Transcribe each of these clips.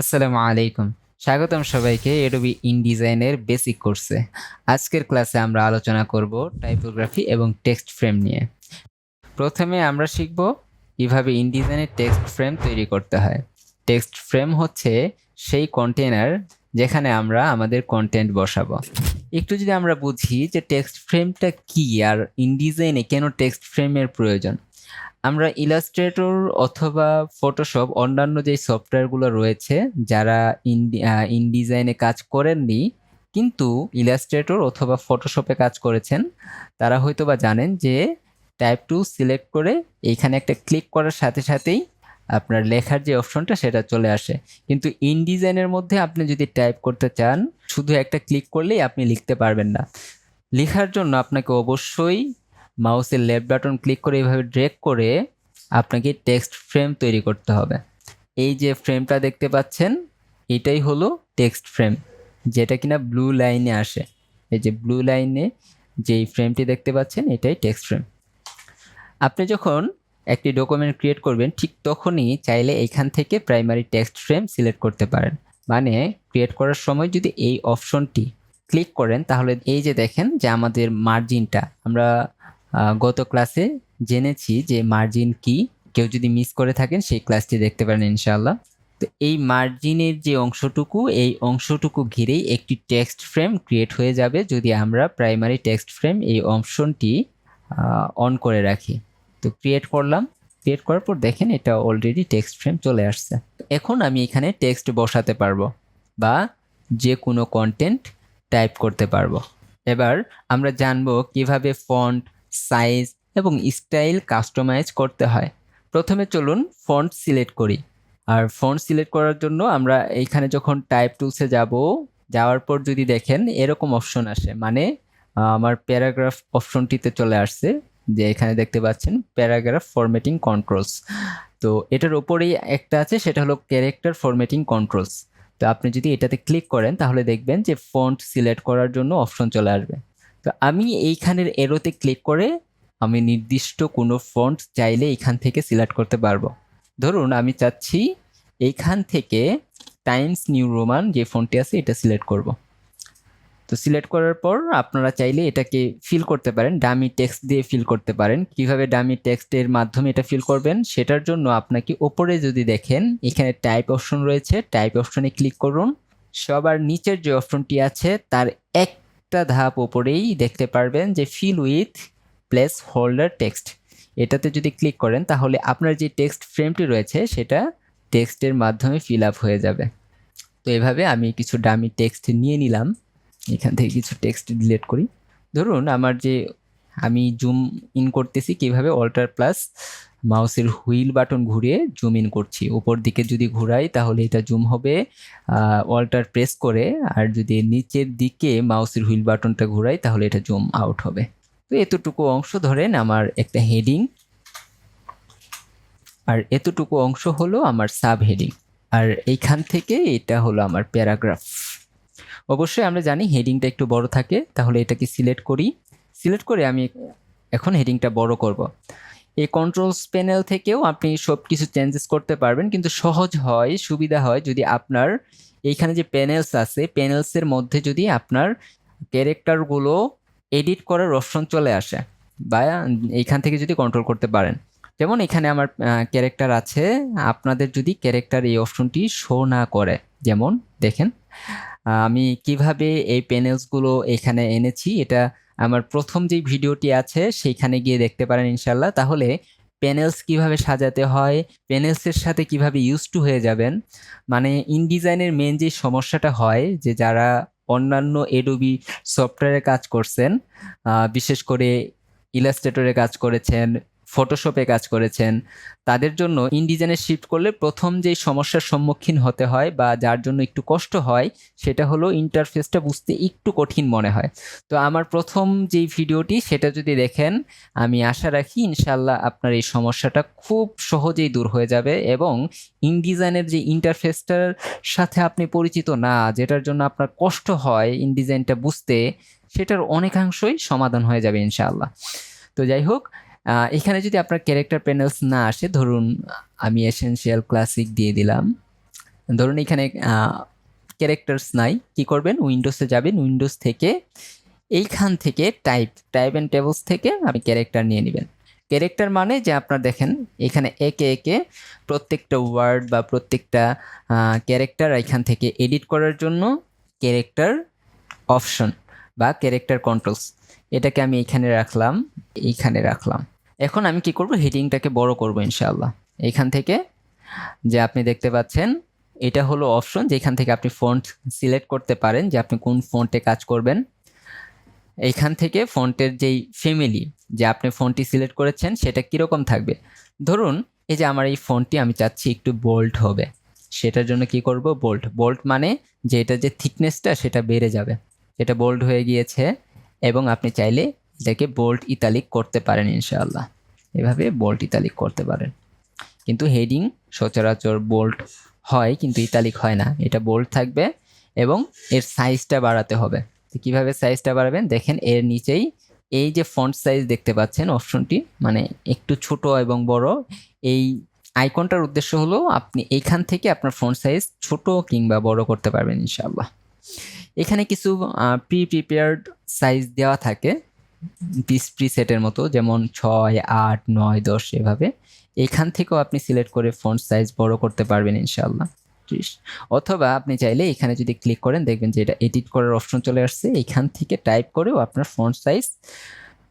আসসালামু আলাইকুম। স্বাগতম সবাইকে এডোবি ইনডিজাইনের বেসিক কোর্সে আজকের ক্লাসে আমরা আলোচনা করব টাইপোগ্রাফি এবং টেক্সট ফ্রেম নিয়ে। প্রথমে আমরা শিখব কীভাবে ইনডিজাইনের টেক্সট ফ্রেম তৈরি করতে হয়। টেক্সট ফ্রেম হচ্ছে সেই কন্টেনার যেখানে আমরা আমাদের কন্টেন্ট বসাবো। একটু যদি আমরা বুঝি যে টেক্সট ফ্রেমটা কি আর ইনডিজাইনে কেন টেক্সট ফ্রেমের প্রয়োজন? আমরা ইলাস্ট্রেটর অথবা ফটোশপ অন্যান্য যে সফটওয়্যারগুলো রয়েছে, যারা ইনডিজাইনে কাজ করেননি, কিন্তু ইলাস্ট্রেটর অথবা ফটোশপে কাজ করেছেন, তারা হয়তো বা জানেন যে টাইপ টু সিলেক্ট করে এইখানে একটা ক্লিক করার সাথে সাথেই আপনার লেখার যে অপশনটা সেটা চলে আসে। কিন্তু ইনডিজাইনের মধ্যে আপনি যদি টাইপ করতে চান, শুধু একটা ক্লিক করলেই আপনি লিখতে পারবেন না। লেখার জন্য আপনাকে অবশ্যই মাউসের লেফট বাটন ক্লিক করে এইভাবে ড্রেগ করে আপনাকে টেক্সট ফ্রেম তৈরি করতে হবে। এই যে ফ্রেমটা দেখতে পাচ্ছেন, এটাই হলো টেক্সট ফ্রেম যেটা কিনা ব্লু লাইনে আসে। এই যে ব্লু লাইনে যেই ফ্রেমটি দেখতে পাচ্ছেন, এটাই টেক্সট ফ্রেম আপনি যখন একটি ডকুমেন্ট ক্রিয়েট করবেন, ঠিক তখনই চাইলে এখান থেকে প্রাইমারি টেক্সট ফ্রেম সিলেক্ট করতে পারেন। মানে ক্রিয়েট করার সময় যদি এই অপশনটি ক্লিক করেন, তাহলে এই যে দেখেন যে আমাদের মার্জিনটা আমরা গত ক্লাসে জেনেছি যে মার্জিন কি। কেউ যদি মিস করে থাকেন, সেই ক্লাসটি দেখতে পারেন ইনশাআল্লাহ। তো এই মার্জিনের যে অংশটুকু, এই অংশটুকু ঘিরেই একটি টেক্সট ফ্রেম ক্রিয়েট হয়ে যাবে যদি আমরা প্রাইমারি টেক্সট ফ্রেম এই অপশনটি অন করে রাখি। তো ক্রিয়েট করলাম। ক্রিয়েট করার পর দেখেন এটা অলরেডি টেক্সট ফ্রেম চলে আসছে। এখন আমি এখানে টেক্সট বসাতে পারব বা যে কোনো কন্টেন্ট টাইপ করতে পারব। এবার আমরা জানব কীভাবে ফন্ট সাইজ এবং স্টাইল কাস্টমাইজ করতে হয়। প্রথমে চলুন ফন্ট সিলেক্ট করি। আর ফন্ট সিলেক্ট করার জন্য আমরা এইখানে যখন টাইপ টুলসে যাব, যাওয়ার পর যদি দেখেন এরকম অপশন আসে। মানে আমার প্যারাগ্রাফ অপশনটিতে চলে আসছে, যে এখানে দেখতে পাচ্ছেন প্যারাগ্রাফ ফরম্যাটিং কন্ট্রোলস। তো এটার ওপরেই একটা আছে, সেটা হলো ক্যারেক্টার ফরম্যাটিং কন্ট্রোলস। তো আপনি যদি এটাতে ক্লিক করেন, তাহলে দেখবেন যে ফন্ট সিলেক্ট করার জন্য অপশন চলে আসবে। তো আমি এইখানের এরোতে ক্লিক করে আমি নির্দিষ্ট কোনো ফন্ট চাইলে এখান থেকে সিলেক্ট করতে পারব। ধরুন আমি চাচ্ছি এইখান থেকে টাইমস নিউ রোমান যে ফোনটি আছে এটা সিলেক্ট করব। তো সিলেক্ট করার পর আপনারা চাইলে এটাকে ফিল করতে পারেন ডামি টেক্সট দিয়ে ফিল করতে পারেন। কীভাবে ডামি টেক্সটের মাধ্যমে এটা ফিল করবেন সেটার জন্য আপনাকে ওপরে যদি দেখেন এখানে টাইপ অপশন রয়েছে টাইপ অপশনে ক্লিক করুন। সবার নিচের যে অপশনটি আছে তার একটা ধাপ ওপরেই দেখতে পারবেন যে fill with placeholder text এটাতে যদি ক্লিক করেন, তাহলে আপনার যে টেক্সট ফ্রেমটি রয়েছে, সেটা টেক্সটের মাধ্যমে ফিল আপ হয়ে যাবে। তো এভাবে আমি কিছু ডামি টেক্সট নিয়ে নিলাম। এখান থেকে কিছু টেক্সট ডিলিট করি। ধরুন, আমার যে আমি জুম ইন করতেছি কীভাবে অল্টার প্লাস মাউসের হুইল বাটন ঘুরিয়ে জুম ইন করছি। উপর দিকে যদি ঘুরাই তাহলে এটা জুম হবে অল্টার প্রেস করে, আর যদি নিচের দিকে মাউসের হুইল বাটনটা ঘুরাই তাহলে এটা জুম আউট হবে। তো এতটুকু অংশ ধরেন আমার একটা হেডিং আর এতটুকু অংশ হলো আমার সাব হেডিং আর এইখান থেকে এটা হলো আমার প্যারাগ্রাফ। অবশ্যই আমরা জানি হেডিংটা একটু বড় থাকে, তাহলে এটাকে সিলেক্ট করি। সিলেক্ট করে আমি এখন হেডিংটা বড় করব। এই কন্ট্রোলস প্যানেল থেকেও আপনি সব কিছু চেঞ্জেস করতে পারবেন, কিন্তু সহজ হয়, সুবিধা হয় যদি আপনার এইখানে যে প্যানেলস আছে প্যানেলসের মধ্যে যদি আপনার ক্যারেক্টারগুলো এডিট করার অপশন চলে আসে বা এইখান থেকে যদি কন্ট্রোল করতে পারেন। যেমন এখানে আমার ক্যারেক্টার আছে, আপনাদের যদি ক্যারেক্টার এই অপশনটি শো না করে, যেমন দেখেন আমি কীভাবে এই প্যানেলসগুলো এখানে এনেছি, এটা আমার প্রথম যে ভিডিওটি আছে, সেইখানে গিয়ে দেখতে পারেন ইনশাল্লাহ তাহলে প্যানেলস কীভাবে সাজাতে হয় প্যানেলসের সাথে কীভাবে ইউজ টু হয়ে যাবেন মানে ইনডিজাইনের মেন যে সমস্যাটা হয়, যে যারা অন্যান্য এডোবি সফটওয়্যারে কাজ করছেন বিশেষ করে ইলাস্ট্রেটরে কাজ করেছেন ফটোশপে কাজ করেছেন। তাদের জন্য ইনডিজাইনে শিফট করলে প্রথম যে সমস্যার সম্মুখীন হতে হয় বা যার জন্য একটু কষ্ট হয়, সেটা হলো ইন্টারফেসটা বুঝতে একটু কঠিন মনে হয়। তো আমার প্রথম যেই ভিডিওটি, সেটা যদি দেখেন, আমি আশা রাখি ইনশাল্লাহ আপনার এই সমস্যাটা খুব সহজেই দূর হয়ে যাবে এবং ইনডিজাইনের যে ইন্টারফেসটার সাথে আপনি পরিচিত না, যেটার জন্য আপনার কষ্ট হয় ইনডিজাইনটা বুঝতে, সেটার অনেকাংশই সমাধান হয়ে যাবে ইনশাআল্লাহ। তো যাই হোক এখানে যদি আপনার ক্যারেক্টার প্যানেলস না আসে, ধরুন, আমি এসেনশিয়াল ক্লাসিক দিয়ে দিলাম। ধরুন, এখানে ক্যারেক্টার্স নাই, কি করবেন? উইন্ডোজে যাবেন উইন্ডোজ থেকে এইখান থেকে টাইপ টাইপ অ্যান্ড টেবলস থেকে আপনি ক্যারেক্টার নিয়ে নেবেন। ক্যারেক্টার মানে যে আপনার দেখেন, এখানে একে একে প্রত্যেকটা ওয়ার্ড বা প্রত্যেকটা ক্যারেক্টার এখান থেকে এডিট করার জন্য ক্যারেক্টার অপশন বা ক্যারেক্টার কন্ট্রোলস এটাকে আমি এখানে রাখলাম এইখানে রাখলাম। এখন আমি কি করব? হেডিংটাকে বড় করব ইনশাআল্লাহ। এখান থেকে যে আপনি দেখতে পাচ্ছেন, এটা হলো অপশন যেখান থেকে আপনি ফন্ট সিলেক্ট করতে পারেন, যে আপনি কোন ফন্টে কাজ করবেন। এইখান থেকে ফন্টের যেই ফ্যামিলি যে আপনি ফোনটি সিলেক্ট করেছেন, সেটা কীরকম থাকবে? ধরুন, এই যে আমার এই ফোনটি আমি চাচ্ছি একটু বোল্ড হবে। সেটার জন্য কি করব? বোল্ড বোল্ড মানে যে এটা যে থিকনেসটা সেটা বেড়ে যাবে। এটা বোল্ড হয়ে গিয়েছে। এবং আপনি চাইলে এটাকে বোল্ড ইতালিক করতে পারেন ইনশাআল্লাহ। এভাবে বোল্ড ইতালিক করতে পারেন। কিন্তু হেডিং সচরাচর বোল্ড হয়, কিন্তু ইতালিক হয় না। এটা বোল্ড থাকবে এবং এর সাইজটা বাড়াতে হবে। তো কীভাবে সাইজটা বাড়াবেন? দেখেন, এর নিচেই এই যে ফন্ট সাইজ দেখতে পাচ্ছেন অপশনটি মানে একটু ছোট এবং বড়, এই আইকনটার উদ্দেশ্য হলো আপনি এইখান থেকে আপনার ফন্ট সাইজ ছোট কিংবা বড় করতে পারবেন ইনশাআল্লাহ। এখানে কিছু প্রি প্রিপেয়ার্ড সাইজ দেওয়া থাকে। প্রিসেটের মতো, যেমন ছয়, আট, নয়, দশ এভাবে। এখান থেকেও আপনি সিলেক্ট করে ফন্ট সাইজ বড় করতে পারবেন ইনশাআল্লাহ। ত্রিশ। অথবা আপনি চাইলে এখানে যদি ক্লিক করেন, দেখবেন যে এটা এডিট করার অপশন চলে আসছে। এখান থেকে টাইপ করেও আপনার ফন্ট সাইজ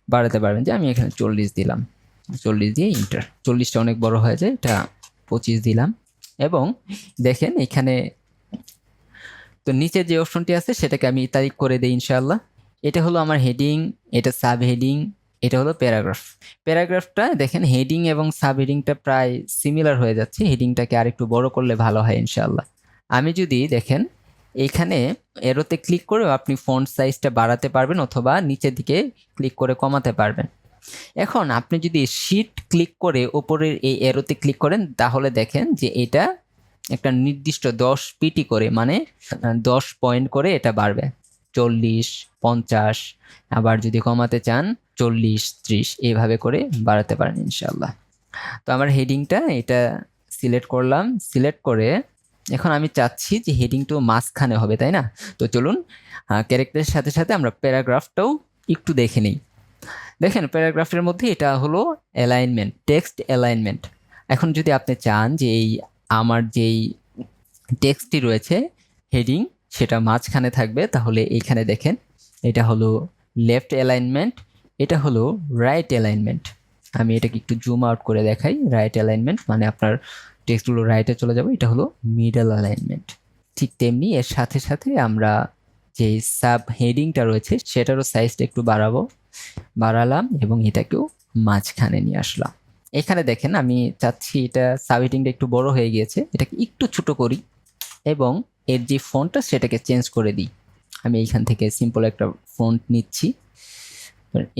বাড়াতে পারবেন যে আমি এখানে চল্লিশ দিলাম। চল্লিশ দিয়ে ইন্টার। চল্লিশটা অনেক বড় হয়ে যায়, এটা পঁচিশ দিলাম। এবং দেখেন এখানে তো নিচে যে অপশনটি আছে, সেটাকে আমি তারিখ করে দিই ইনশাআল্লাহ। এটা হলো আমার হেডিং এটা সাব হেডিং এটা হলো প্যারাগ্রাফ প্যারাগ্রাফটা দেখেন হেডিং এবং সাব হেডিংটা প্রায় সিমিলার হয়ে যাচ্ছে। হেডিংটাকে আরেকটু বড় করলে ভালো হয় ইনশাআল্লাহ। আমি যদি দেখেন এইখানে এরোতে ক্লিক করেও আপনি ফন্ট সাইজটা বাড়াতে পারবেন অথবা নিচের দিকে ক্লিক করে কমাতে পারবেন। এখন আপনি যদি শিট ক্লিক করে ওপরের এই এরোতে ক্লিক করেন, তাহলে দেখেন যে এটা একটা নির্দিষ্ট দশ পিটি করে মানে দশ পয়েন্ট করে এটা বাড়বে। চল্লিশ, পঞ্চাশ, আবার যদি কমাতে চান চল্লিশ, ত্রিশ এইভাবে করে বাড়াতে পারেন ইনশাল্লাহ তো আমার হেডিংটা এটা সিলেক্ট করলাম। সিলেক্ট করে এখন আমি চাচ্ছি যে হেডিংটা মাঝখানে হবে, তাই না? তো চলুন ক্যারেক্টারের সাথে সাথে আমরা প্যারাগ্রাফটাও একটু দেখে নিই। দেখেন, প্যারাগ্রাফের মধ্যে এটা হলো অ্যালাইনমেন্ট, টেক্সট অ্যালাইনমেন্ট। এখন যদি আপনি চান যে এই আমার যেই টেক্সটটি রয়েছে, হেডিং সেটা মাঝখানে থাকবে, তাহলে এইখানে দেখেন, এটা হলো লেফট অ্যালাইনমেন্ট এটা হলো রাইট অ্যালাইনমেন্ট আমি এটাকে একটু জুম আউট করে দেখাই রাইট অ্যালাইনমেন্ট মানে আপনার টেক্সটগুলো রাইটে চলে যাবে, এটা হলো মিডল অ্যালাইনমেন্ট ঠিক তেমনি এর সাথে সাথে আমরা যে সাব হেডিংটা রয়েছে, সেটারও সাইজটা একটু বাড়াবো, বাড়ালাম এবং এটাকেও মাঝখানে নিয়ে আসলাম। এখানে দেখেন, আমি চাচ্ছি এটা সাব হেডিংটা একটু বড় হয়ে গিয়েছে, এটাকে একটু ছোট করি এবং এর যে ফোনটা, সেটাকে চেঞ্জ করে দিই। আমি এইখান থেকে সিম্পল একটা ফন্ট নিচ্ছি।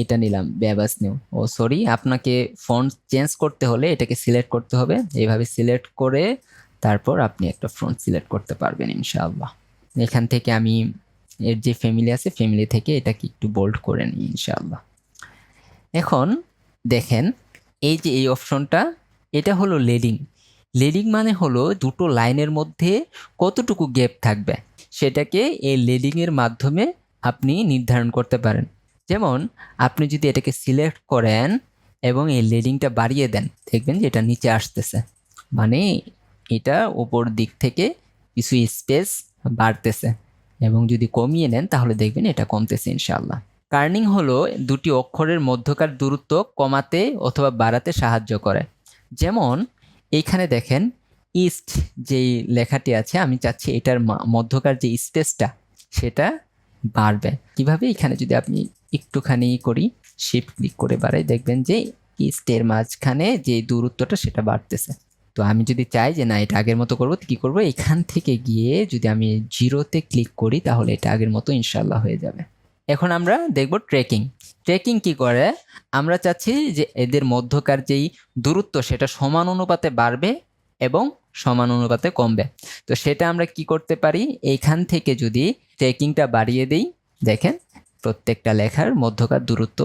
এটা নিলাম ব্যাবাস নিউ ও সরি আপনাকে ফন্ট চেঞ্জ করতে হলে এটাকে সিলেক্ট করতে হবে। এইভাবে সিলেক্ট করে তারপর আপনি একটা ফ্রন্ট সিলেক্ট করতে পারবেন, ইনশাআল্লাহ। এখান থেকে আমি এর যে ফ্যামিলি আছে ফ্যামিলি থেকে এটাকে একটু বোল্ড করে নিই, ইনশাআল্লাহ। এখন দেখেন, এই যে এই অপশনটা এটা হলো লেডিং লেডিং মানে হলো দুটো লাইনের মধ্যে কতটুকু গ্যাপ থাকবে। সেটাকে এই লেডিংয়ের মাধ্যমে আপনি নির্ধারণ করতে পারেন। যেমন, আপনি যদি এটাকে সিলেক্ট করেন এবং এই লেডিংটা বাড়িয়ে দেন, দেখবেন যে এটা নিচে আসতেছে। মানে এটা ওপর দিক থেকে কিছু স্পেস বাড়তেছে এবং যদি কমিয়ে নেন, তাহলে দেখবেন এটা কমতেছে ইনশাল্লাহ কার্নিং হলো দুটি অক্ষরের মধ্যকার দূরত্ব কমাতে অথবা বাড়াতে সাহায্য করে। যেমন এইখানে দেখেন ইস্ট যেই লেখাটি আছে, আমি চাচ্ছি এটার মধ্যকার যে স্পেসটা, সেটা বাড়বে। কীভাবে? এখানে যদি আপনি একটুখানি করি শিফট ক্লিক করে বাড়াই, দেখবেন যে ইস্টের মাঝখানে যে দূরত্বটা, সেটা বাড়তেছে। তো আমি যদি চাই যে না, এটা আগের মতো করব কী করব? এখান থেকে গিয়ে যদি আমি জিরোতে ক্লিক করি, তাহলে এটা আগের মতো ইনশাল্লাহ হয়ে যাবে। এখন আমরা দেখব ট্রেকিং ট্রেকিং কি করে? আমরা চাচ্ছি যে এদের মধ্যকার যেই দূরত্ব, সেটা সমান অনুপাতে বাড়বে এবং সমান অনুপাতে কমবে। তো সেটা আমরা কি করতে পারি? এইখান থেকে যদি ট্রেকিংটা বাড়িয়ে দিই, দেখেন প্রত্যেকটা লেখার মধ্যকার দূরত্ব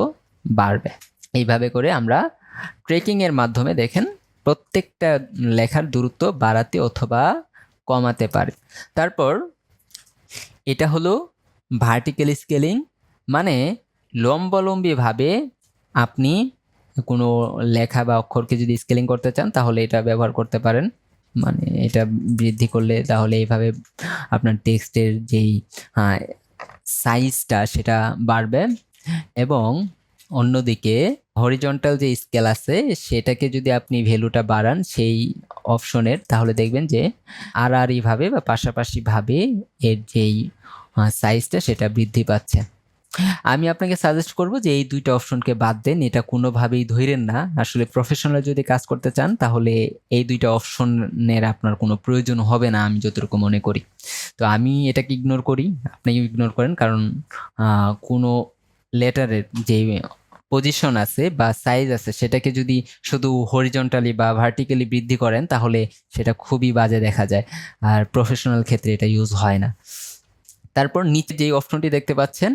বাড়বে। এইভাবে করে আমরা ট্রেকিংয়ের মাধ্যমে দেখেন প্রত্যেকটা লেখার দূরত্ব বাড়াতে অথবা কমাতে পারে। তারপর এটা হলো ভার্টিক্যাল স্কেলিং মানে লম্বালম্বিভাবে আপনি কোনো লেখা বা অক্ষরকে যদি স্কেলিং করতে চান, তাহলে এটা ব্যবহার করতে পারেন। মানে এটা বৃদ্ধি করলে তাহলে এইভাবে আপনার টেক্সটের যেই সাইজটা সেটা বাড়বে এবং অন্যদিকে হরিজন্টাল যে স্কেল আছে, সেটাকে যদি আপনি ভ্যালুটা বাড়ান, সেই অপশনের তাহলে দেখবেন যে আড়াআড়িভাবে বা পাশাপাশিভাবে এর যেই সাইজটা সেটা বৃদ্ধি পাচ্ছে। আমি আপনাকে সাজেস্ট করব যে এই দুইটা অপশনকে বাদ দেন, এটা কোনোভাবেই ধরেন না। আসলে প্রফেশনাল যদি কাজ করতে চান, তাহলে এই দুইটা অপশনের আপনার কোনো প্রয়োজন হবে না, আমি যতটুকু মনে করি। তো আমি এটাকে ইগনোর করি আপনি ইগনোর করেন, কারণ কোনো লেটারের যে পজিশন আছে বা সাইজ আছে, সেটাকে যদি শুধু হরিজন্টালি বা ভার্টিক্যালি বৃদ্ধি করেন, তাহলে সেটা খুবই বাজে দেখা যায়। আর প্রফেশনাল ক্ষেত্রে এটা ইউজ হয় না। তারপর নিচে যেই অপশনটি দেখতে পাচ্ছেন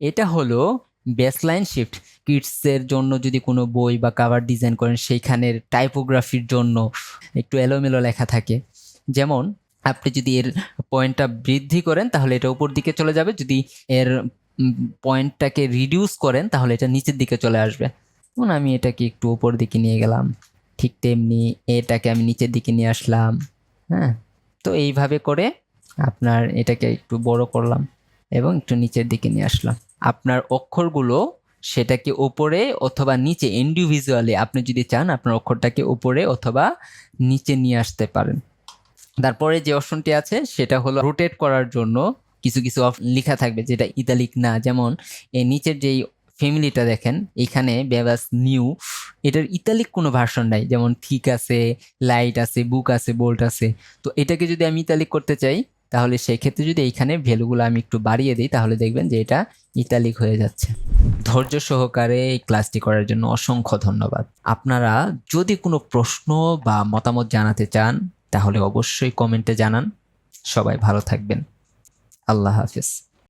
এটা হলো বেসলাইন শিফট কিডসের জন্য যদি কোনো বই বা কাভার ডিজাইন করেন, সেইখানের টাইপোগ্রাফির জন্য একটু এলোমেলো লেখা থাকে। যেমন, আপনি যদি এর পয়েন্টটা বৃদ্ধি করেন, তাহলে এটা উপর দিকে চলে যাবে। যদি এর পয়েন্টটাকে রিডিউস করেন, তাহলে এটা নিচের দিকে চলে আসবে। যেমন আমি এটাকে একটু উপর দিকে নিয়ে গেলাম। ঠিক তেমনি এটাকে আমি নিচের দিকে নিয়ে আসলাম। হ্যাঁ? তো এইভাবে করে আপনার এটাকে একটু বড় করলাম। এবং একটু নিচের দিকে নিয়ে আসলাম। আপনার অক্ষরগুলো সেটাকে ওপরে অথবা নিচে ইন্ডিভিজুয়ালি আপনি যদি চান, আপনার অক্ষরটাকে উপরে অথবা নিচে নিয়ে আসতে পারেন। তারপরে যে অপশনটি আছে, সেটা হলো রোটেট করার জন্য কিছু কিছু লেখা থাকবে যেটা ইতালিক না। যেমন, এই নিচের যেই ফ্যামিলিটা দেখেন, এখানে বেবাস নিউ এটার ইতালিক কোনো ভার্সন নাই। যেমন থিক আছে লাইট আছে বুক আছে বোল্ট আছে। তো এটাকে যদি আমি ইতালিক করতে চাই তাহলে সেক্ষেত্রে যদি এইখানে ভ্যালুগুলো আমি একটু বাড়িয়ে দিই, তাহলে দেখবেন যে এটা ইতালিক হয়ে যাচ্ছে। ধৈর্য সহকারে এই ক্লাসটি করার জন্য অসংখ্য ধন্যবাদ। আপনারা যদি কোনো প্রশ্ন বা মতামত জানাতে চান, তাহলে অবশ্যই কমেন্টে জানান। সবাই ভালো থাকবেন। আল্লাহ হাফিজ।